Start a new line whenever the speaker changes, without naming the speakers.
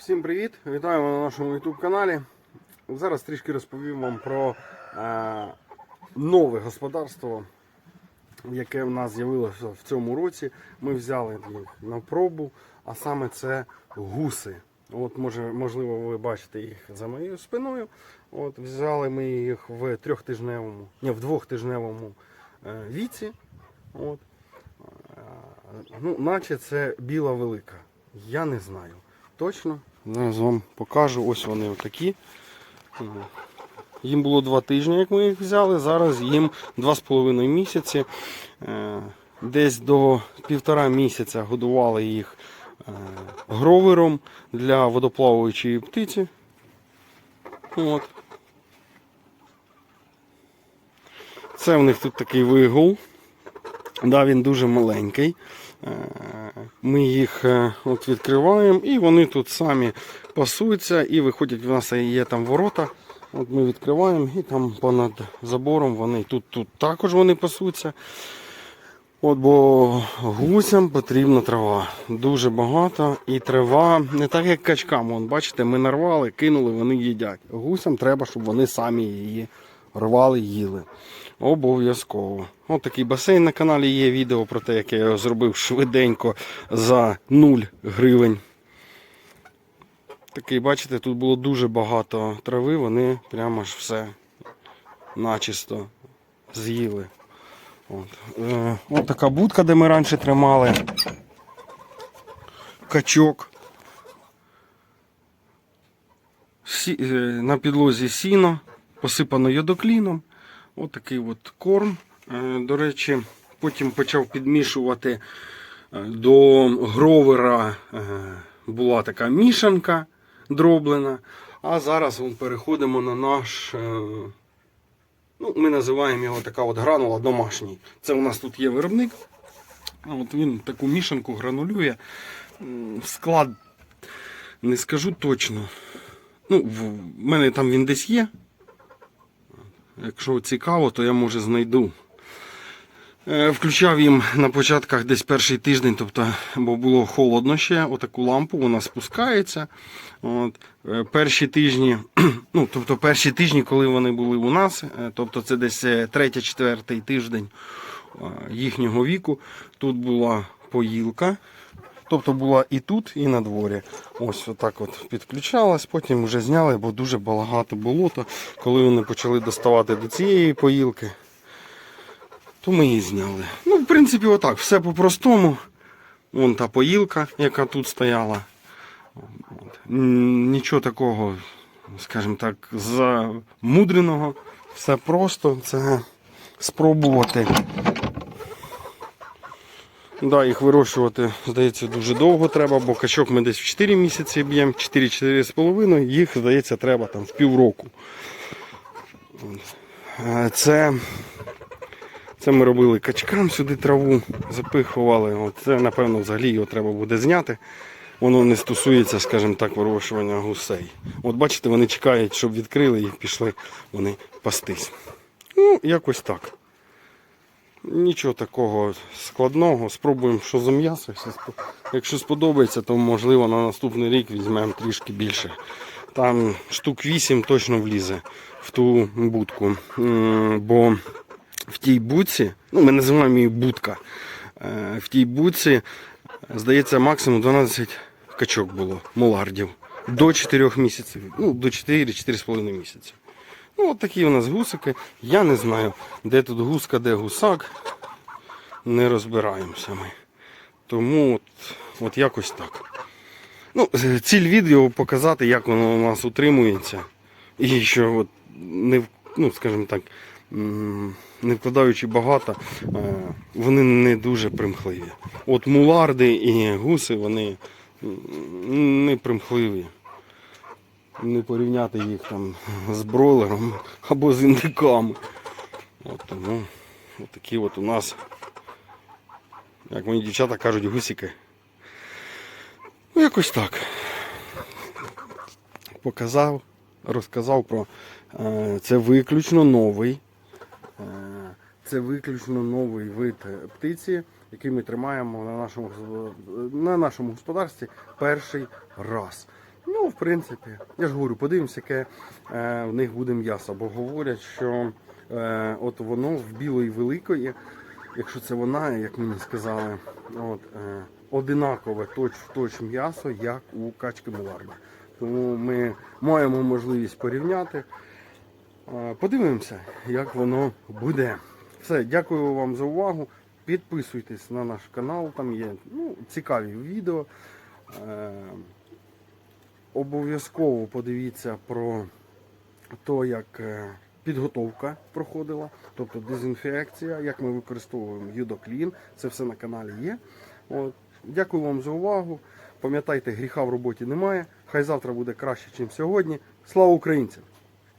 Всім привіт! Вітаємо на нашому YouTube каналі. Зараз трішки розповім вам про е, нове господарство, яке в нас з'явилося в цьому році. Ми взяли на пробу, а саме це гуси. От може, можливо, ви бачите їх за моєю спиною. От взяли ми їх в трьохтижневому, ні, в двохтижневому е, віці. От. Е, Ну, наче це біла велика. Я не знаю. Точно. Зараз вам покажу. Ось вони отакі. Їм було два тижні, як ми їх взяли. Зараз їм два з половиною місяці. Е, Десь до півтора місяця годували їх е, гровером для водоплаваючої птиці. От. Це в них тут такий вигул. Да, він дуже маленький. Е, Ми їх е, от відкриваємо і вони тут самі пасуються і виходять. У нас є там ворота. От ми відкриваємо і там понад забором вони тут, тут також вони пасуться. От, бо гусям потрібна трава. Дуже багато. І трава не так, як качкам. Вон, бачите, ми нарвали, кинули, вони їдять. Гусям треба, щоб вони самі її рвали, їли. Обов'язково. Ось такий басейн на каналі є відео про те, як я його зробив швиденько за 0 гривень. Такий, бачите, тут було дуже багато трави, вони прямо ж все начисто з'їли. От. Е, от така будка, де ми раніше тримали. Качок. Сі, е, на підлозі сіно, посипано йодокліном. От такий от корм. Е, До речі, потім почав підмішувати е, до гровера е, була така мішанка дроблена. А зараз вон, переходимо на наш. Ну, ми називаємо його така от гранула домашній. Це у нас тут є виробник. От він таку мішанку гранулює. Склад не скажу точно. Ну, в мене там він десь є. Якщо цікаво, то я може знайду. Е, Включав їм на початках десь перший тиждень, тобто, бо було холодно ще, отаку лампу, вона спускається. От, е, перші тижні, ну, тобто перші тижні, коли вони були у нас, е, тобто це десь третій-четвертий тиждень їхнього віку, тут була поїлка. Тобто була і тут, і на дворі. Ось отак от підключалась, потім вже зняли, бо дуже багато болота. Коли вони почали доставати до цієї поїлки, то ми її зняли. Ну, в принципі, отак, все по-простому. Вон та поїлка, яка тут стояла. Нічого такого, скажімо так, замудреного. Все просто це спробувати. Да, їх вирощувати, здається, дуже довго треба, бо качок ми десь в 4 місяці б'ємо, 4-4,5, їх, здається, треба там в півроку. Е, Це, це ми робили качкам сюди траву, запихували. Це, напевно, взагалі його треба буде зняти. Воно не стосується, скажімо так, вирощування гусей. От бачите, вони чекають, щоб відкрили і пішли вони пастись. Ну, якось так. Нічого такого складного. Спробуємо, що за м'ясо. Якщо сподобається, то можливо на наступний рік візьмемо трішки більше. Там штук 8 точно влізе в ту будку. Бо в тій будці, ну ми називаємо її будка. е, В тій будці, здається, максимум 12 качок було, мулардів. До 4 місяців. Ну, до 4-4,5 місяців. Ну, от такі у нас гусики. Я не знаю, де тут гуска, де гусак. Не розбираємося ми. Тому от, от якось так. Ну, ціль відео показати, як воно у нас утримується. І що от не, ну, скажімо так, не вкладаючи багато, е, вони не дуже примхливі. От муларди і гуси, вони не примхливі не порівняти їх там з бройлером або з індиками. От тому от такі от у нас, як мої дівчата кажуть, гусики. Ну, якось так. Показав, розказав про е, це виключно новий. е, Це виключно новий вид птиці, який ми тримаємо на нашому, на нашому господарстві перший раз. Ну, в принципі, я ж говорю, подивимося, яке е, в них буде м'ясо. Бо говорять, що е, от воно в білої великої, якщо це вона, як мені сказали, от, е, одинакове точ в точ м'ясо, як у качки Муларда. Тому ми маємо можливість порівняти. Е, Подивимося, як воно буде. Все, дякую вам за увагу. Підписуйтесь на наш канал, там є ну, цікаві відео. Е, Обов'язково подивіться про те, як е, підготовка проходила, тобто дезінфекція, як ми використовуємо юдоклін. Це все на каналі є. От. Дякую вам за увагу. Пам'ятайте, гріха в роботі немає. Хай завтра буде краще, ніж сьогодні. Слава українцям!